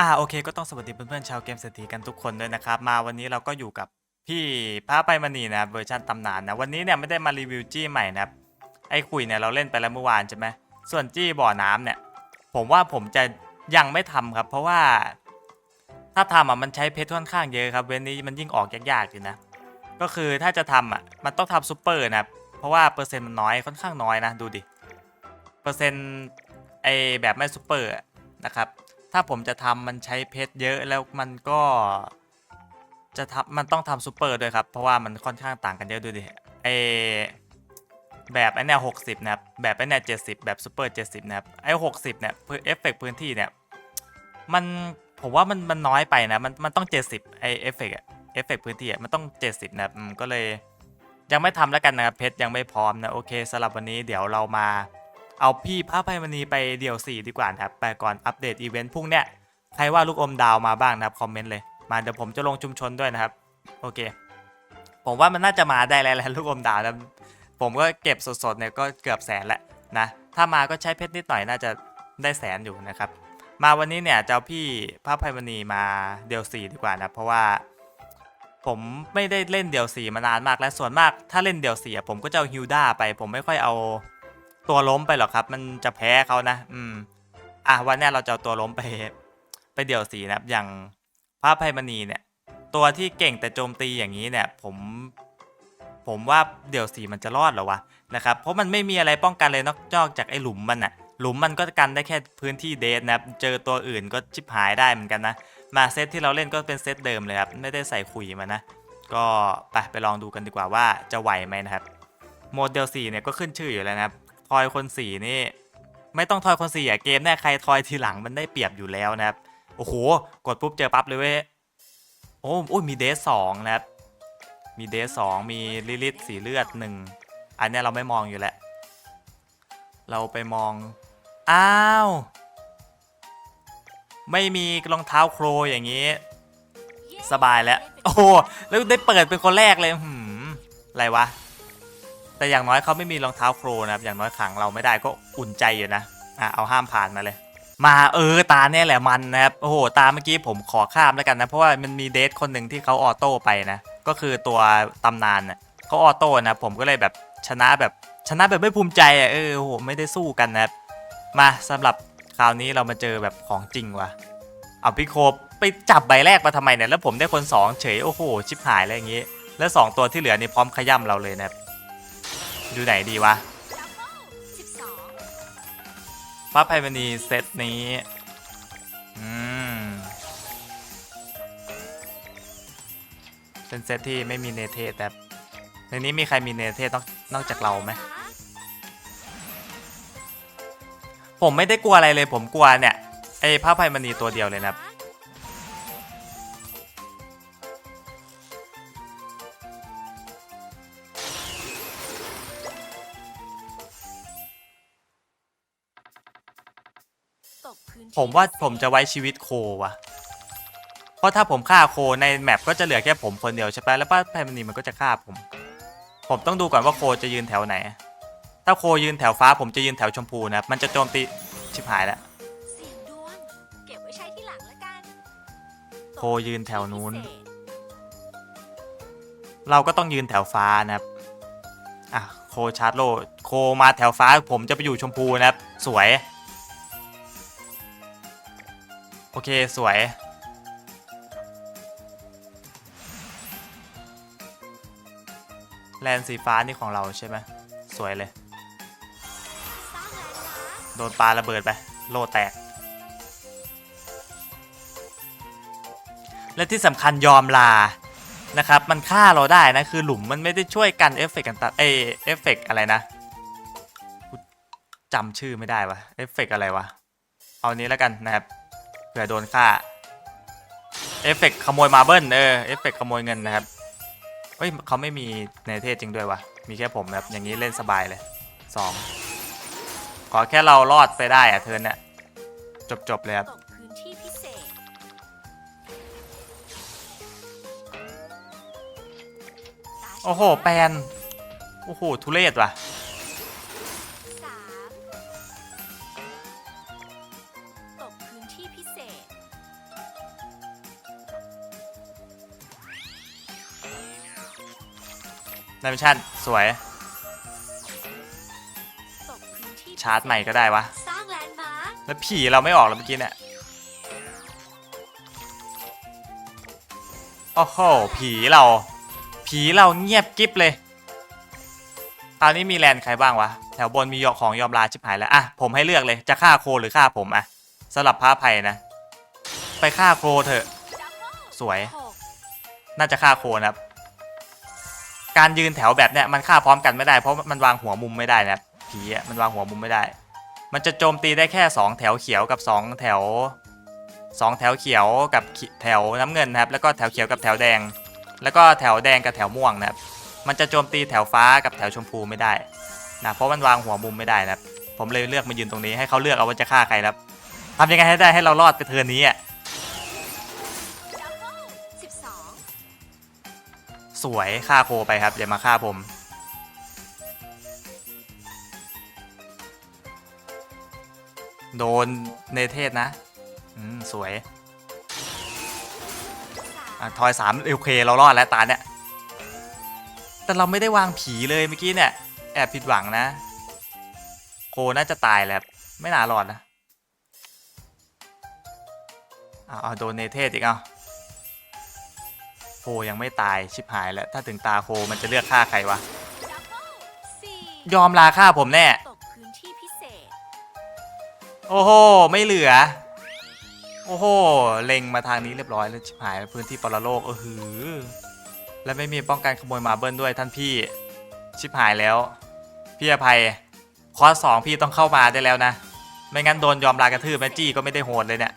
อ่า โอเค ก็ต้องสวัสดีเพื่อนๆ ชาวเกมเศรษฐีกันทุกคนด้วยนะครับ มาวันนี้เราก็อยู่กับพี่พระไปมณีนะเวอร์ชันตำนานนะ วันนี้เนี่ยไม่ได้มารีวิวจี้ใหม่นะครับไอ้คุยเนี่ยเราเล่นไปแล้วเมื่อวานใช่ไหมส่วนจี้บ่อน้ำเนี่ย ผมว่าผมจะยังไม่ทำครับ เพราะว่า ถ้าทำอะมันใช้เพชรค่อนข้างเยอะครับ เว้นนี้มันยิ่งออกยากๆอยู่นะ ก็คือถ้าจะทำอะมันต้องทำซูเปอร์นะครับเพราะว่าเปอร์เซ็นต์มันน้อยค่อนข้างน้อยนะดูดิ เปอร์เซ็นต์ไอแบบไม่ซูเปอร์อะนะครับ ถ้าผมจะทำมันใช้เพชรเยอะแล้วมันก็จะทำมันต้องทำซูเปอร์ด้วยครับ เพราะว่ามันค่อนข้างต่างกันเยอะดูดิไอแบบไอเนี่ยหกสิบนะครับแบบไอเนี่ยเจ็ดสิบแบบซูเปอร์เจ็ดสิบนะครับไอหกสิบเนี่ยเพื่อเอฟเฟกพื้นที่เนี่ยมันผมว่ามันมันน้อยไปนะมันมันต้องเจ็ดสิบไอเอฟเฟกอะเอฟเฟกพื้นที่อะมันต้องเจ็ดสิบนะก็เลยยังไม่ทำแล้วกันนะครับเพชรยังไม่พร้อมนะโอเคสำหรับวันนี้เดี๋ยวเรามา เอาพี่พระไพมณีไปเดี่ยว 4 ดีกว่านะครับไปก่อนอัปเดตอีเวนต์พรุ่งเนี้ยใครว่าลูกอมดาวมาบ้างนะครับคอมเมนต์เลยมาเดี๋ยวผมจะลงชุมชนด้วยนะครับ โอเค ผมว่ามันน่าจะมาได้แล้วแหละลูกอมดาวนะผมก็เก็บสดๆเนี่ยก็เกือบแสนแล้วนะถ้ามาก็ใช้เพชรนิดหน่อยน่าจะได้แสนอยู่นะครับ มาวันนี้เนี่ยเจะเอาพี่พระไพมณีมาเดี่ยว 4 ดีกว่านะเพราะว่าผมไม่ได้เล่นเดี่ยวสีมานานมากและส่วนมากถ้าเล่นเดี่ยวสีอะผมก็จะเอาฮิวด้าไป ผมไม่ค่อยเอา ตัวล้มไปหรอกครับ มันจะแพ้เขานะ อืม อะวันเนี้ยเราจะเอาตัวล้มไป ไปเดี่ยวสีนะครับ อย่างพระไพมณีเนี่ย ตัวที่เก่งแต่โจมตีอย่างนี้เนี่ย ผม ผมว่าเดี่ยวสีมันจะรอดหรอวะนะครับ เพราะมันไม่มีอะไรป้องกันเลยนอกนอกจากไอ้หลุมมันอะหลุมมันก็กันได้แค่พื้นที่เดทนะครับ เจอตัวอื่นก็ชิบหายได้เหมือนกันนะ มาเซตที่เราเล่นก็เป็นเซตเดิมเลยครับ ไม่ได้ใส่ขุยมานะ ก็ไปไปลองดูกันดีกว่าว่าจะไหวไหมนะครับ โมเดล4เนี่ยก็ขึ้นชื่ออยู่แล้วนะครับ ทอยคนสี่นี่ ไม่ต้องทอยคนสี่อะเกมเนี่ยใครทอยทีหลังมันได้เปรียบอยู่แล้วนะครับ โอ้โห กดปุ๊บเจอปั๊บเลยเว้ย โอ้โอ้มีเดสสองนะครับ มีเดสสองมีลิลิตสีเลือดหนึ่ง อันเนี้ยเราไม่มองอยู่แล้วเราไปมอง อ้าว ไม่มีรองเท้าโครอย่างนี้ สบายแล้ว โอ้แล้วได้เปิดเป็นคนแรกเลยหืมอะไรวะ แต่อย่างน้อยเขาไม่มีรองเท้าโครนะครับอย่างน้อยขังเราไม่ได้ก็อุ่นใจอยู่นะอะเอาห้ามผ่านมาเลย มาเออตาเนี่ยแหละมันนะครับโอ้โหตาเมื่อกี้ผมขอข้ามแล้วกันนะเพราะว่ามันมีเดทคนหนึ่งที่เขาออโต้ไปนะก็คือตัวตำนานน่ะเขาออโต้นะผมก็เลยแบบชนะแบบชนะแบบไม่ภูมิใจอะเออโอ้โหไม่ได้สู้กันนะมาสำหรับคราวนี้เรามาเจอแบบของจริงว่ะเอาพี่โคบไปจับใบแรกมาทำไมเนี่ยแล้วผมได้คนสองเฉยโอ้โหชิบหายอะไรอย่างงี้ แล้วสองตัวที่เหลือนี่พร้อมขย่ำเราเลยนะครับ อยู่ไหนดีวะพระไพมณีเซตนี้ อืม เป็นเซตที่ไม่มีเนเธแต่ในนี้มีใครมีเนเธสนอกนอกจากเราไหม ผมไม่ได้กลัวอะไรเลยผมกลัวเนี่ยไอ้พระไพมณีตัวเดียวเลยนะ ผมว่าผมจะไว้ชีวิตโคว่ะ เพราะถ้าผมฆ่าโคในแมปก็จะเหลือแค่ผมคนเดียวใช่ปะแล้วป้าไพมณีมันก็จะฆ่าผม ผมต้องดูก่อนว่าโคจะยืนแถวไหน ถ้าโคยืนแถวฟ้าผมจะยืนแถวชมพูนะครับมันจะโจมตีชิบหายแล้วเสียงดวงเก็บไว้ใช้ที่หลังละกันโคยืนแถวนู้น เราก็ต้องยืนแถวฟ้านะครับอะโคชาร์จโลโคมาแถวฟ้าผมจะไปอยู่ชมพูนะครับ สวย โอเค สวย แลนสีฟ้านี่ของเราใช่ไหมสวยเลย โดนปาระเบิดไป โลแตก และที่สำคัญยอมลานะครับ มันฆ่าเราได้นะ คือหลุมมันไม่ได้ช่วยกันเอฟเฟกต์กันตัดเอเอฟเฟกต์อะไรนะจำชื่อไม่ได้วะเอฟเฟกต์อะไรวะ เอานี้แล้วกันนะครับ เผื่อโดนฆ่าเอฟเฟกต์ขโมยมาเบิลเออเอฟเฟกต์ขโมยเงินนะครับเฮ้ยเขาไม่มีในเทศจริงด้วยวะมีแค่ผมนะครับอย่างนี้เล่นสบายเลยสองขอแค่เรารอดไปได้อะเทิร์นเนี่ยจบจบๆเลยครับโอ้โห แปลนโอ้โห ทุเรศว่ะ มนชั่นสวย ชาร์จใหม่ก็ได้วะ สร้างแลนด์มาร์คแล้วผีเราไม่ออกแล้วเมื่อกี้เนี่ยโอ้โห ผีเรา ผีเราเงียบกิ๊บเลยคราวนี้มีแลนด์ใครบ้างวะ แถวบนมียอของยอมลาชิบหายแล้ว อะ ผมให้เลือกเลย จะฆ่าโคหรือฆ่าผมอะสำหรับพระภัยนะ ไปฆ่าโคเถอะ สวย น่าจะฆ่าโคนะครับ การยืนแถวแบบเนี้ยมันฆ่าพร้อมกันไม่ได้เพราะมันวางหัวมุมไม่ได้นะผีอะมันวางหัวมุมไม่ได้ มันจะโจมตีได้แค่ 2 แถวเขียวกับ 2 แถว 2 แถวเขียวกับแถวน้ำเงินนะครับแล้วก็แถวเขียวกับแถวแดง แล้วก็แถวแดงกับแถวม่วงนะครับมันจะโจมตีแถวฟ้ากับแถวชมพูไม่ได้นะเพราะมันวางหัวมุมไม่ได้นะครับผมเลยเลือกมายืนตรงนี้ให้เขาเลือกเอาว่าจะฆ่าใครครับทำยังไงให้ได้ให้เรารอดไปเทินนี้อะ สวยฆ่าโคไปครับอย่ามาฆ่าผม โดนเนเทศนะ อืม สวยอทอยสามโอเค เรารอดแล้วตาเนี่ย แต่เราไม่ได้วางผีเลยเมื่อกี้เนี่ย แอบผิดหวังนะ โคน่าจะตายแล้ว ไม่น่ารอดนะอาเอาโดนเนเทศอีกเอา โคยังไม่ตายชิบหายแล้ว ถ้าถึงตาโคมันจะเลือกฆ่าใครวะดับเบิลสี่ยอมลาฆ่าผมแน่ ตกพื้นที่พิเศษ โอ้โห ไม่เหลือ โอ้โห เล็งมาทางนี้เรียบร้อยแล้วชิบหายแล้วพื้นที่ปรโลกเออหือ และไม่มีป้องกันขโมยมาเบิลด้วยท่านพี่ ชิบหายแล้ว พี่อภัย คอร์สสองพี่ต้องเข้ามาได้แล้วนะ ไม่งั้นโดนยอมลากระทืบแมจี้ก็ไม่ได้โหดเลยเนี่ย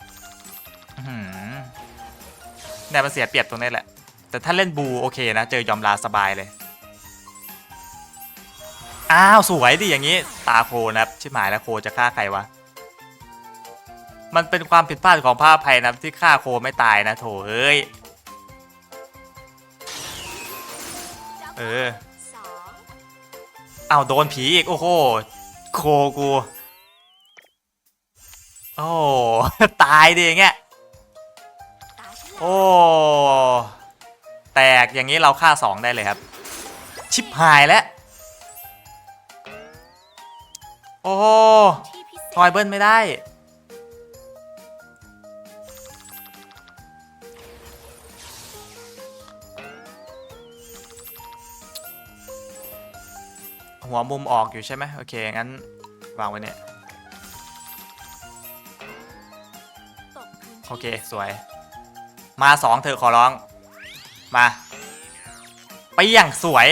อื้อหือเนี่ยมันเสียเปรียบตรงนี้แหละ แต่ถ้าเล่นบูโอเคนะเจอยอมลาสบายเลย อ้าว สวยดิอย่างนี้ ตาโคนะครับชิบหายแล้วโคจะฆ่าใครวะ มันเป็นความผิดพลาดของพระภัยนะที่ฆ่าโคไม่ตายนะโถเอ้ย เออองเอาโดนผีอีก โอ้โห โคกู โอ้ตายดิอย่างเงี้ยโอ้ แตกอย่างนี้เราฆ่าสองได้เลยครับ ชิบหายแล้ว โอ้หที่พิเศษทอยเบิ้ลไม่ได้ หัวมุมออกอยู่ใช่ไหมโอเค งั้น วางไว้เนี่ย โอเค สวย มาสองเธอขอร้อง มาไปอย่างสวย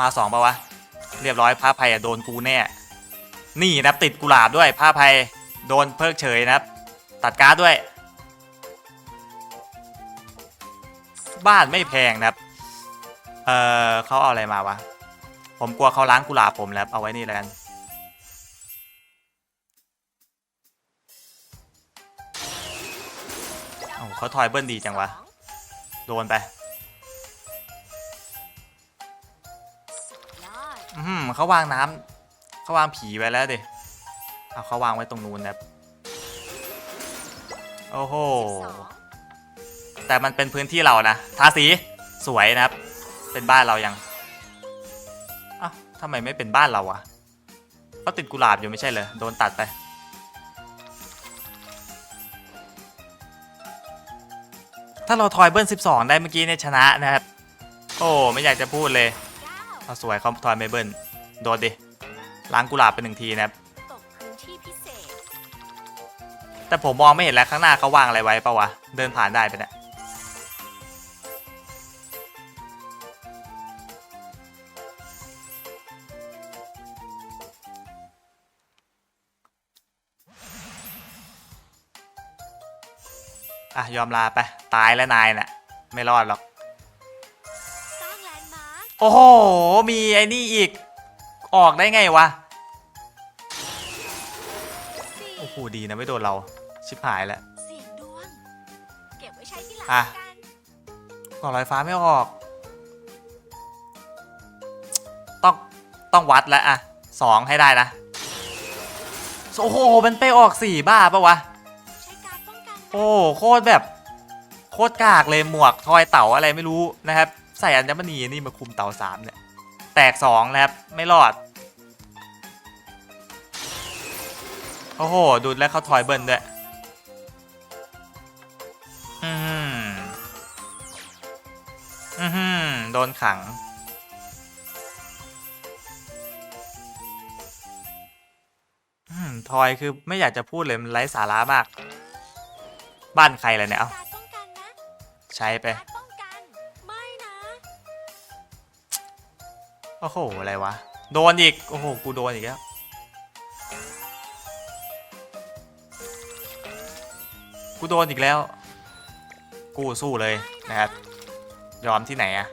มาสองปะวะ เรียบร้อยผ้าภัยโดนกูแน่ นี่นะติดกุหลาบด้วยผ้าภัยโดนเพิกเฉยนะตัดการ์ดด้วย บ้านไม่แพงนะครับ เออเขาเอาอะไรมาวะ ผมกลัวเขาล้างกุหลาบผมแล้วเอาไว้นี่แล้วกันเขาทอยเบิ้ลดีจังวะ ดนไป อืมเขาวางน้ำเขาวางผีไว้แล้วดิเอาเขาวางไว้ตรงนู้นนะโอ้โห แต่มันเป็นพื้นที่เรานะ ทาสีสวยนะครับ เป็นบ้านเรายังอ้าวทำไมไม่เป็นบ้านเราอะเขาติดกุหลาบอยู่ไม่ใช่เหรอโดนตัดไป ถ้าเราทอยเบิ้ล12 ได้เมื่อกี้เนี่ยชนะนะครับ โอ้ไม่อยากจะพูดเลยเอาสวยเขาทอยไม่เบิ้ลโดดดิล้างกุหลาบไปหนึ่งทีนะครับ ตกพื้นที่พิเศษ แต่ผมมองไม่เห็นแล้วข้างหน้าเขาวางอะไรไว้ปะวะ เดินผ่านได้ไปเนี่ย อะยอมลาไป ตายแล้วนายน่ะ ไม่รอดหรอกสร้างแลนด์มาร์คโอ้โห มีไอ้นี่อีก ออกได้ไงวะสี่โอ้โห ดีนะไม่โดนเรา ชิบหายแล้วเสียงดวงเก็บไว้ใช้ที่หลังอะกันก่อนลอยฟ้าไม่ออก ต้อง ต้องวัดแล้วอะสองให้ได้นะ โอ้โห มันไปออกสี่บ้าปะวะ โอ้โคตรแบบโคตรกากเลยหมวกทอยเต่าอะไรไม่รู้นะครับ ใส่อัญมณีนี่มาคุมเต่าสามเนี่ย แตกสองนะครับ ไม่รอด โอ้โห ดูดแล้วเขาทอยเบิร์นด้วยอืมอือหือโดนขังอืมทอยคือไม่อยากจะพูดเลยมันไร้สาระมาก บ้านใครเลยเนี่ยเอาการป้องกันนะใช้ไป การป้องกันไม่นะโอ้โห อะไรวะ โดนอีก โอ้โห กูโดนอีกแล้ว กูโดนอีกแล้ว กูสู้เลยนะครับ ยอมที่ไหนอะ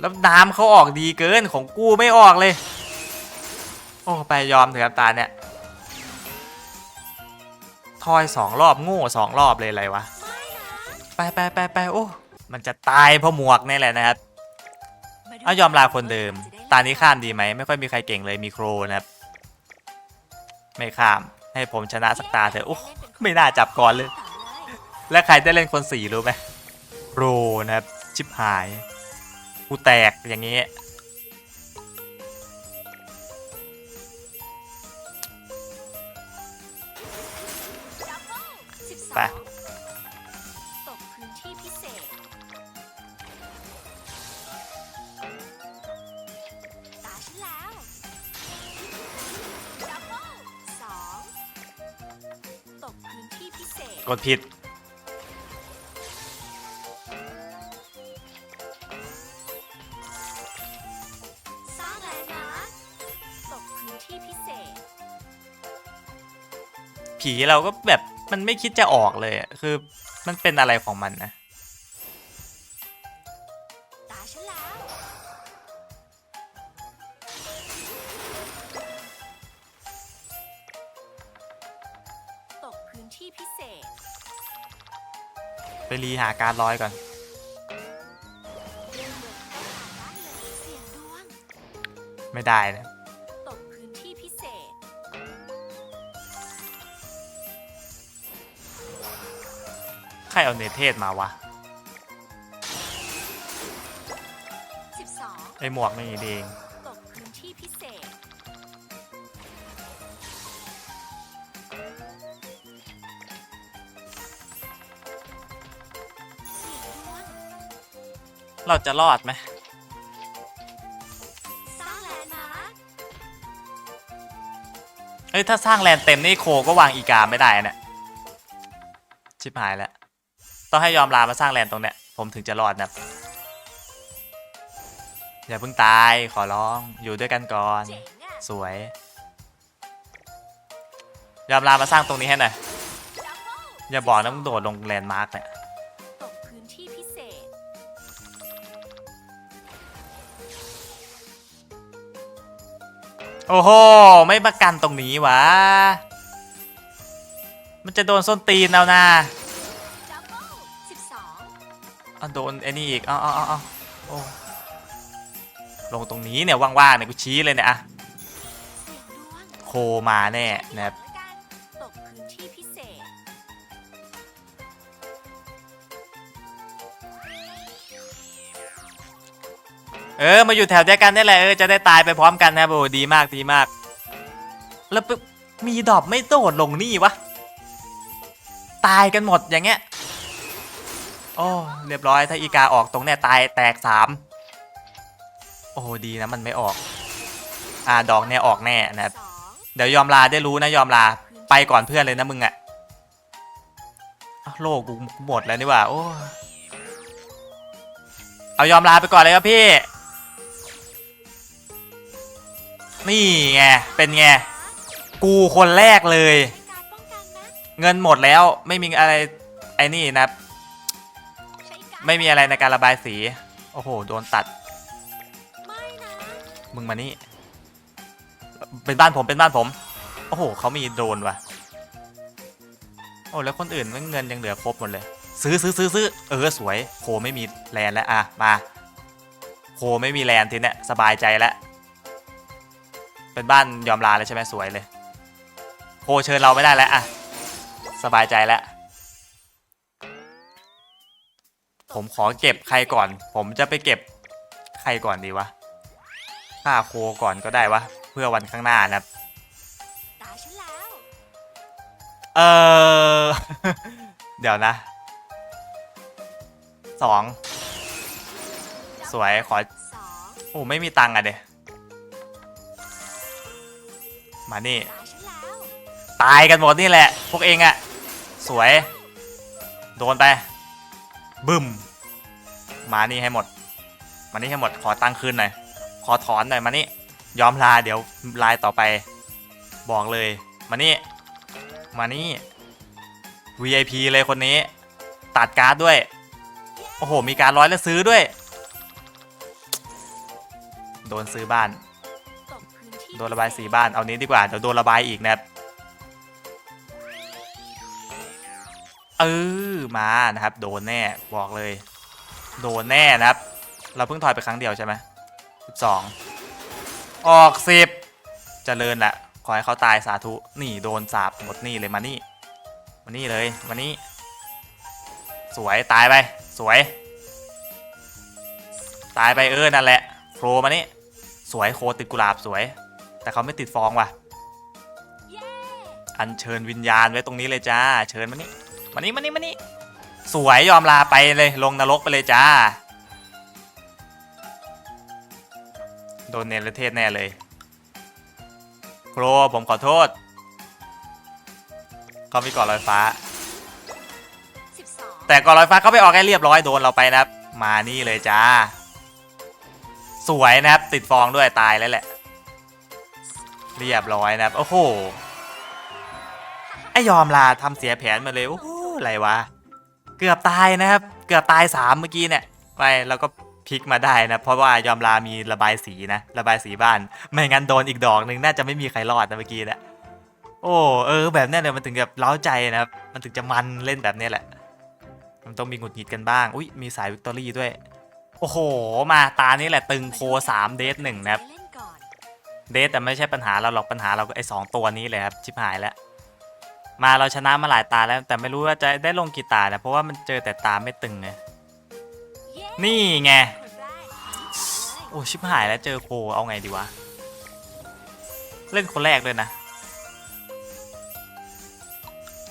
แล้วน้ำเขาออกดีเกินของกูไม่ออกเลย โอ้ ไปยอมเถอะครับตาเนี่ยท อยสองรอบโง่สองรอบเลยอะไรวะ ไปไปไปไปโอ้ มันจะตายเพราะหมวกนี่แหละนะครับมาดูเอายอมลาคนเดิม ตานี้ข้ามดีไหม ไม่ค่อยมีใครเก่งเลยมีโครนะครับ ไม่ข้าม ให้ผมชนะสักตาเถอะ โอ้ ไม่น่าจับก่อนเลยต่อเลยและใครได้เล่นคนสี่รู้ไหมโครนะครับ ชิบหาย กูแตกอย่างนี้ ไปตกพื้นที่พิเศษ ตาฉันแล้วดับเบิลสองตกพื้นที่พิเศษ กดผิด สร้างแลนด์มาร์คตกพื้นที่พิเศษ ผีเราก็แบบ มันไม่คิดจะออกเลยอะคือมันเป็นอะไรของมันนะตกพื้นที่พิเศษไปรีหาการร้อยก่อน ไม่ได้นะ รเอาเนเทศมาวะ12ไอหมวกนี่เองตกพื้นที่พิเศษเสี่ยงดวงเราจะรอดไหมสร้างแลนด์มาร์คเอ้ยถ้าสร้างแลนด์เต็มนี่โคก็วางอีกาไม่ได้นะชิบหายแล้ว ต้องให้ยอมลามาสร้างแลนด์ตรงเนี้ยผมถึงจะรอดนะอย่าเพิ่งตายขอร้องอยู่ด้วยกันก่อน สวย ยอมลามาสร้างตรงนี้ให้หน่อยอย่าบอกนะมึงโดดลงแลนด์มาร์กเนี่ยโอ้โห ไม่ประกันตรงนี้วะ มันจะโดนส้นตีนเอานะ อาโดนไอ้นี่อีกเอาเอาเอาเอาโอ้ลงตรงนี้เนี่ยว่างๆเนี่ยกูชี้เลยเนี่ยอะโคมาแน่นะครับแนตกพื้นที่พิเศษ เออมาอยู่แถวเดียวกันนี่แหละเออจะได้ตายไปพร้อมกันนะครับโอ้ดีมากดีมาก แล้วมีดอบไม่โดดลงนี่วะตายกันหมดอย่างเงี้ย โอ้เรียบร้อยถ้าอีกาออกตรงเนี้ยตายแตกสามโอ้ดีนะมันไม่ออก อ่าดอกเนี่ยออกแน่นะครับเดี๋ยวยอมลาได้รู้นะยอมลาไปก่อนเพื่อนเลยนะมึงอะโลกกูหมดแล้วนี่ว่าโอ้เอายอมลาไปก่อนเลยครับพี่ นี่ไงเป็นไงกูคนแรกเลย เงินหมดแล้วไม่มีอะไรไอ้นี่นะ ไม่มีอะไรในการระบายสี โอ้โห โดนตัดไม่นะมึงมานี่ เป็นบ้านผม เป็นบ้านผม โอ้โห เขามีโดรนว่ะ โอ้ แล้วคนอื่นมันเงินยังเหลือครบหมดเลย ซื้อซื้อซื้อซื้อเออ สวย โคไม่มีแลนแล้ว อะ มา โคไม่มีแลนทีเนี้ยสบายใจแล้ว เป็นบ้านยอมลาเลยใช่ไหมสวยเลย โคเชิญเราไม่ได้แล้ว อะ สบายใจแล้ว ผมขอเก็บใครก่อน ผมจะไปเก็บใครก่อนดีวะฆ่าโคก่อนก็ได้วะ เพื่อวันข้างหน้านะครับ ตาฉันแล้ว เออ เดี๋ยวนะ สอง สวยขอ สองโอ้ไม่มีตังค์อะเดมานี่ ตาฉันแล้ว ตายกันหมดนี่แหละ พวกเองอะสวย โดนไป บึ้ม มานี่ให้หมด มานี่ให้หมด ขอตังค์คืนหน่อย ขอถอนหน่อยมานี่ ยอมลาเดี๋ยวลายต่อไป บอกเลย มานี่ มานี่ VIP เลยคนนี้ ตัดการ์ดด้วย โอ้โห มีการร้อยแล้วซื้อด้วย โดนซื้อบ้าน โดนระบายสีบ้าน เอานี้ดีกว่า เดี๋ยวโดนระบายอีกนะครับ เออมานะครับ โดนแน่บอกเลย โดนแน่นะครับ เราเพิ่งถอยไปครั้งเดียวใช่ไหมสิบสองออกสิบเจริญแหละขอให้เขาตายสาธุนี่โดนสาบหมดนี่เลยมานี่มานี่เลยมานี่สวยตายไปสวย ตายไปเออนั่นแหละโผล่มานี่สวยโคติดกุหลาบสวย แต่เขาไม่ติดฟองว่ะอัญเชิญวิญญาณไว้ตรงนี้เลยจ้า เชิญมานี่ มานี่มานี่มานี่สวยยอมลาไปเลยลงนรกไปเลยจ้า โดนเนรเทศแน่เลยโครผมขอโทษเขามีเกาะลอยฟ้าสิบสองแต่เกาะลอยฟ้าเขาไปออกให้เรียบร้อยโดนเราไปนะครับ มานี่เลยจ้า สวยนะครับ ติดฟองด้วยตายแล้วแหละ เรียบร้อยนะครับ โอ้โหไอยอมลาทำเสียแผนมาเลยโอ้โห อะไรวะ เกือบตายนะครับ เกือบตายสามเมื่อกี้เนี่ยไปแล้วก็พลิกมาได้นะ เพราะว่ายอมลามีระบายสีนะ ระบายสีบ้าน ไม่งั้นโดนอีกดอกหนึ่งน่าจะไม่มีใครรอดนะเมื่อกี้นะโอ้เออแบบนี้เลยมันถึงแบบเล้าใจนะครับมันถึงจะมันเล่นแบบนี้แหละ มันต้องมีหงุดหงิดกันบ้าง อุ้ยมีสายวิกตอรี่ด้วย โอ้โห มาตานี้แหละตึงโคสามเดทหนึ่งนะครับเล่นก่อนเดทแต่ไม่ใช่ปัญหาเราหรอกปัญหาเราก็ไอสองตัวนี้เลยครับชิบหายแล้ว มาเราชนะมาหลายตาแล้วแต่ไม่รู้ว่าจะได้ลงกี่ตานะเพราะว่ามันเจอแต่ตาไม่ตึงไงนี่ไงโอ้ชิบหายแล้วเจอโคเอาไงดีวะเล่นคนแรกเลยนะ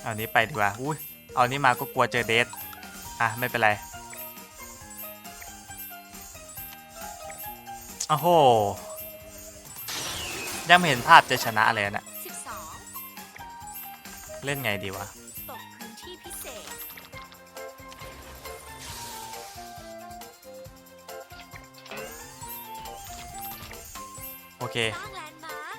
เอานี้ไปดีกว่าอุ้ยเอานี้มาก็กลัวเจอเดทอะไม่เป็นไรโอ้โหยังไม่เห็นภาพจะชนะเลยนะ เล่นไงดีวะ ตกพื้นที่พิเศษ โอเค สร้างแลนด์มาร์ค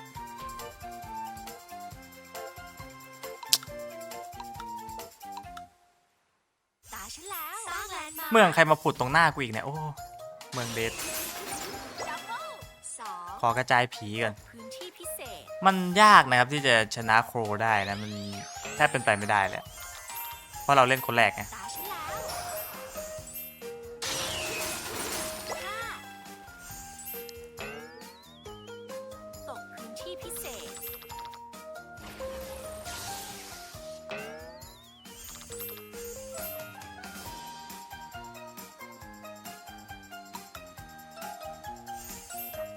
ตาฉันแล้ว สร้างแลนด์มาร์คเมืองใครมาผุดตรงหน้ากูอีกเนี่ย โอ้ เมืองเดทดับเบิลสองขอกระจายผีก่อน พื้นที่พิเศษ มันยากนะครับที่จะชนะโครได้นะมันแทบเป็นไปไม่ได้แหละเพราะเราเล่นคนแรกไงตกพื้นที่พิเศษ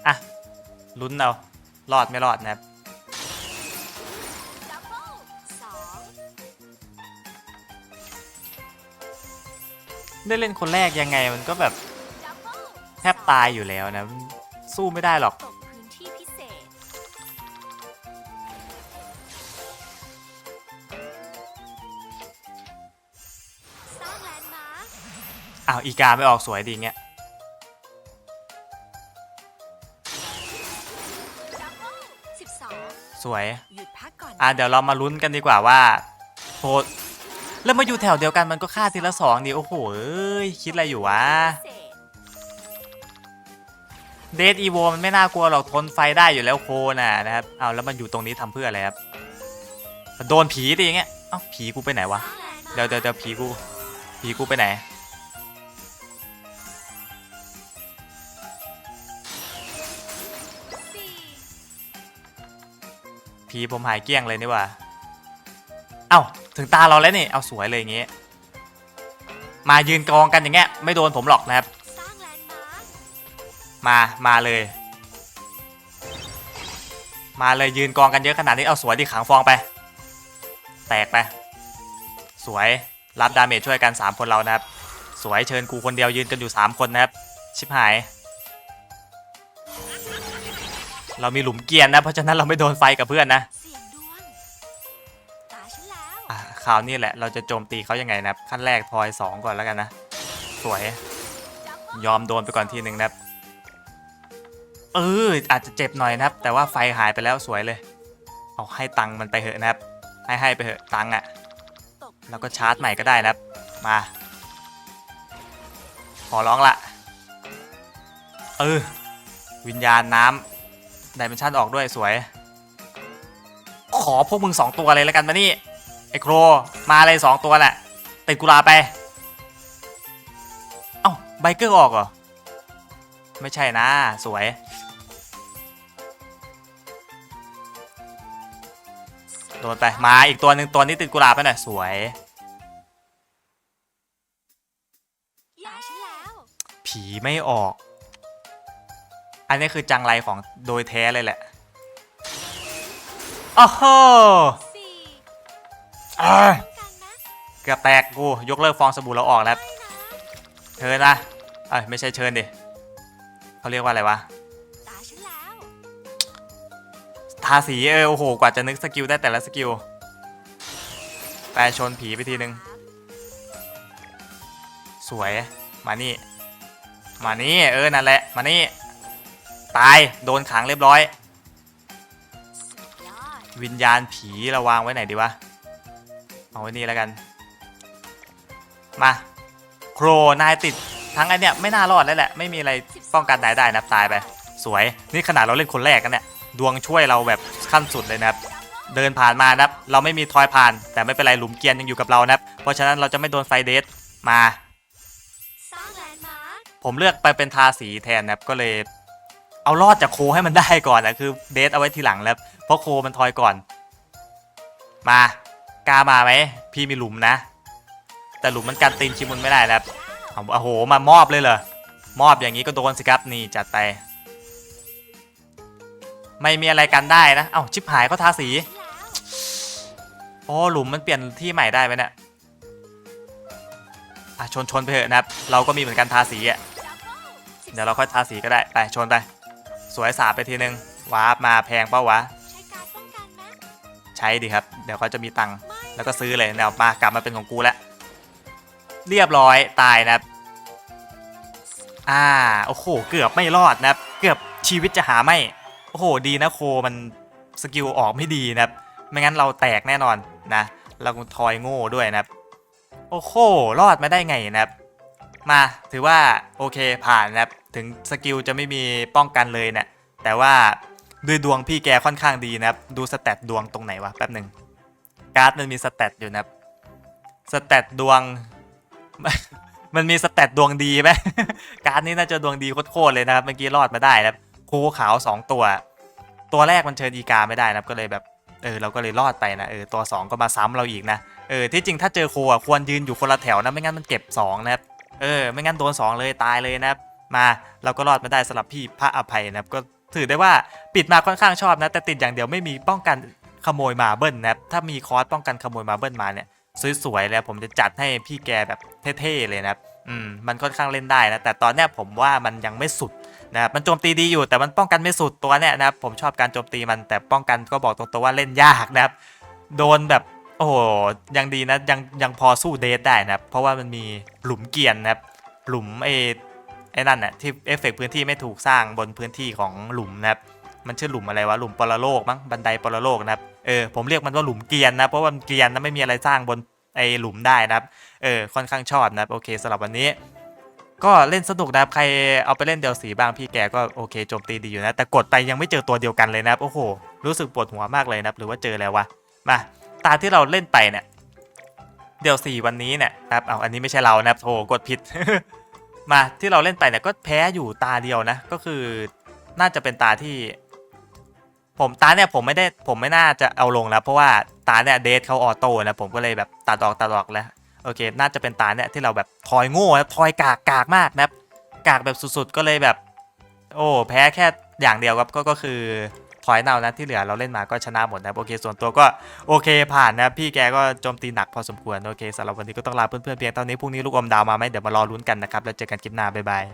อะลุ้นเอารอดไม่รอดนะครับ ได้เล่นคนแรกยังไงมันก็แบบดับเบิลแทบตายอยู่แล้วนะมันสู้ไม่ได้หรอกตกพื้นที่พิเศษสร้างแลนด์มาร์คอ้าวอีกาไม่ออกสวยดีเงี้ยดับเบิลสิบสองสวยหยุดพักก่อนอะเดี๋ยวเรามาลุ้นกันดีกว่าว่าโทษ แล้วมาอยู่แถวเดียวกันมันก็ฆ่าทีละสองดิโอ้โหเอ้ยคิดอะไรอยู่วะเดทอีโวมันไม่น่ากลัวหรอกทนไฟได้อยู่แล้วโคน่ะนะครับเอาแล้วมันอยู่ตรงนี้ทำเพื่ออะไรครับโดนผีดิอย่างเงี้ยเอ้าผีกูไปไหนวะเดี๋ยวเดี๋ยวเดี๋ยวผีกูผีกูไปไหนผีผมหายเกลี้ยงเลยนี่ว่าเอ้า ถึงตาเราแล้วนี่เอาสวยเลยอย่างเงี้ยมายืนกองกันอย่างเงี้ยไม่โดนผมหรอกนะครับมามามาเลย มาเลยยืนกองกันเยอะขนาดนี้เอาสวยดิขังฟองไป แตกไป สวยรับดาเมจช่วยกัน 3 คนเรานะครับ สวยเชิญกูคนเดียวยืนกันอยู่ 3 คนนะครับ ชิบหาย เรามีหลุมเกียร์นะ เพราะฉะนั้นเราไม่โดนไฟกับเพื่อนนะ คราวนี้แหละเราจะโจมตีเขายังไงนะครับ ขั้นแรกทอย 2 ก่อนแล้วกันนะ สวย ยอมโดนไปก่อนทีหนึ่งนะครับเอออาจจะเจ็บหน่อยนะครับ แต่ว่าไฟหายไปแล้วสวยเลย เอาให้ตังค์มันไปเหอะนะครับ ให้ให้ไปเหอะตังค์อะตกแล้วก็ชาร์จใหม่ก็ได้นะครับ มา ขอร้องละเออ วิญญาณน้ำไดเมนชั่นออกด้วยสวย ขอพวกมึงสองตัวเลยแล้วกันมานี่ ไอ้โครมาเลยสองตัวแหละติดกุลาไป เอ้าไบเกอร์ออกเหรอ ไม่ใช่นะ สวย โดนไปมาอีกตัวหนึ่งตัวนี้ติดกุลาไปหน่อยสวยผีไม่ออก อันนี้คือจังไรของโดยแท้เลยแหละ โอ้โห อ่าเกือบแตกกูยกเลิกฟองสบู่เราออกแล้วเชิญนะเอ้ยไม่ใช่เชิญดิเขาเรียกว่าอะไรวะทาสีเออโอ้โหกว่าจะนึกสกิลได้แต่ละสกิลแปรชนผีไปทีนึง สวยมานี่ มานี่เออนั่นแหละมานี่ ตายโดนขังเรียบร้อย วิญญาณผีเราวางไว้ไหนดีวะ เอาไว้นี่แล้วกัน มา โครนายติดทั้งไอเนี้ยไม่น่ารอดแล้วแหละ ไม่มีอะไรป้องกันนายได้นะตายไป สวย นี่ขนาดเราเล่นคนแรกกันเนี่ยดวงช่วยเราแบบขั้นสุดเลยนะครับ เดินผ่านมานะครับ เราไม่มีทอยผ่าน แต่ไม่เป็นไรหลุมเกียร์ยังอยู่กับเรานะครับ เพราะฉะนั้นเราจะไม่โดนไฟเดสมา ผมเลือกไปเป็นทาสีแทนนะครับก็เลย เอารอดจากโคให้มันได้ก่อนนะคือเดทเอาไว้ทีหลังแล้วเพราะโคมันทอยก่อน มา กล้ามาไหมพี่มีหลุมนะ แต่หลุมมันกันตีนชิมุนไม่ได้นะครับเอาโอ้โหมามอบเลยเหรอมอบอย่างนี้ก็โดนสิครับนี่จัดไป ไม่มีอะไรกันได้นะเอ้าชิบหายเขาทาสีโอ้หลุมมันเปลี่ยนที่ใหม่ได้ไหมเนี่ยอะชนชนไปเถอะนะครับ เราก็มีเหมือนกันทาสีอะเดี๋ยวเราค่อยทาสีก็ได้ไปชนไปสวยสาไปทีนึงวาร์ปมาแพงเป้าวะ ใช้ดีครับ เดี๋ยวเขาจะมีตังค์ แล้วก็ซื้อเลยเดี๋ยวมากลับมาเป็นของกูแล้วเรียบร้อยตายนะอ่าโอ้โหเกือบไม่รอดนะเกือบชีวิตจะหาไม่โอ้โหดีนะโคมันสกิลออกไม่ดีนะไม่งั้นเราแตกแน่นอนนะเราทอยโง่ด้วยนะโอ้โหรอดมาได้ไงนะมาถือว่าโอเคผ่านนะถึงสกิลจะไม่มีป้องกันเลยเนะี่ยแต่ว่าด้วยดวงพี่แกค่อนข้างดีนะดูสแตทดวงตรงไหนวะแป๊บหนึ่ง การ์ดมันมีสแตทอยู่นะสแตทดวง มันมีสแตทดวงดีไหมการ์ดนี้น่าจะดวงดีโคตรเลยนะครับเมื่อกี้รอดมาได้นะคูขาว 2 ตัว ตัวแรกมันเชิญอีกาไม่ได้นะก็เลยแบบเออเราก็เลยรอดไปนะเออตัว 2 ก็มาซ้ำเราอีกนะเออที่จริงถ้าเจอโคอะควรยืนอยู่คนละแถวนะไม่งั้นมันเก็บ2นะครับเออไม่งั้นโดน2เลยตายเลยนะครับมาเราก็รอดมาได้สำหรับพี่พระอภัยนะครับก็ถือได้ว่าปิดมาค่อนข้างชอบนะ แต่ติดอย่างเดียวไม่มีป้องกัน ขโมยมาเบิ้ลนะครับถ้ามีคอร์สป้องกันขโมยมาเบิ้ลมาเนี่ยสวยๆแล้วผมจะจัดให้พี่แกแบบเท่ๆเลยนะครับอืมมันค่อนข้างเล่นได้นะแต่ตอนเนี้ยผมว่ามันยังไม่สุดนะครับมันโจมตีดีอยู่แต่มันป้องกันไม่สุดตัวเนี้ยนะครับผมชอบการโจมตีมันแต่ป้องกันก็บอกตรงๆว่าเล่นยากนะครับโดนแบบโอ้โหยังดีนะยังยังพอสู้เดทได้นะครับเพราะว่ามันมีหลุมเกียร์นะครับหลุมไอ้ไอ้นั่นน่ะที่เอฟเฟกต์พื้นที่ไม่ถูกสร้างบนพื้นที่ของหลุมนะครับ มันชื่อหลุมอะไรวะหลุมปรโลกมั้งบันไดปรโลกนะครับเออผมเรียกมันว่าหลุมเกียร์นะเพราะว่าเกียร์นะไม่มีอะไรสร้างบนไอ้หลุมได้นะครับเออค่อนข้างชอบนะครับโอเคสำหรับวันนี้ ก็เล่นสนุกนะครับใครเอาไปเล่นเดลสีบ้างพี่แกก็โอเคโจมตีดีอยู่นะ แต่กดไปยังไม่เจอตัวเดียวกันเลยนะครับโอ้โหรู้สึกปวดหัวมากเลยนะครับหรือว่าเจอแล้ววะมาตาที่เราเล่นไปเนี่ยเดลสีวันนี้เนี่ยครับเอาอันนี้ไม่ใช่เรานะครับโถกดผิดมาที่เราเล่นไปเนี่ยก็แพ้อยู่ตาเดียวนะ ก็คือน่าจะเป็นตาที่ ผมตาเนี่ยผมไม่ได้ผมไม่น่าจะเอาลงแล้ว เพราะว่าตาเนี่ยเดทเขาออโต้นะผมก็เลยแบบตัดออกตัดออกแล้วโอเค น่าจะเป็นตาเนี่ยที่เราแบบทอยโง่ทอยกากกากมากนะครับกากแบบสุดๆก็เลยแบบ โอ้แพ้แค่อย่างเดียวครับก็ก็คือพอยต์เอานะที่เหลือเราเล่นมาก็ชนะหมดนะโอเคส่วนตัวก็โอเคผ่านนะพี่แกก็โจมตีหนักพอสมควรโอเคสำหรับวันนี้ก็ต้องลาเพื่อนๆเพียงเท่านี้พรุ่งนี้ลูกอมดาวมาไหมเดี๋ยวมารอลุ้นกันนะครับแล้วเจอกันคลิปหน้าบ๊ายบาย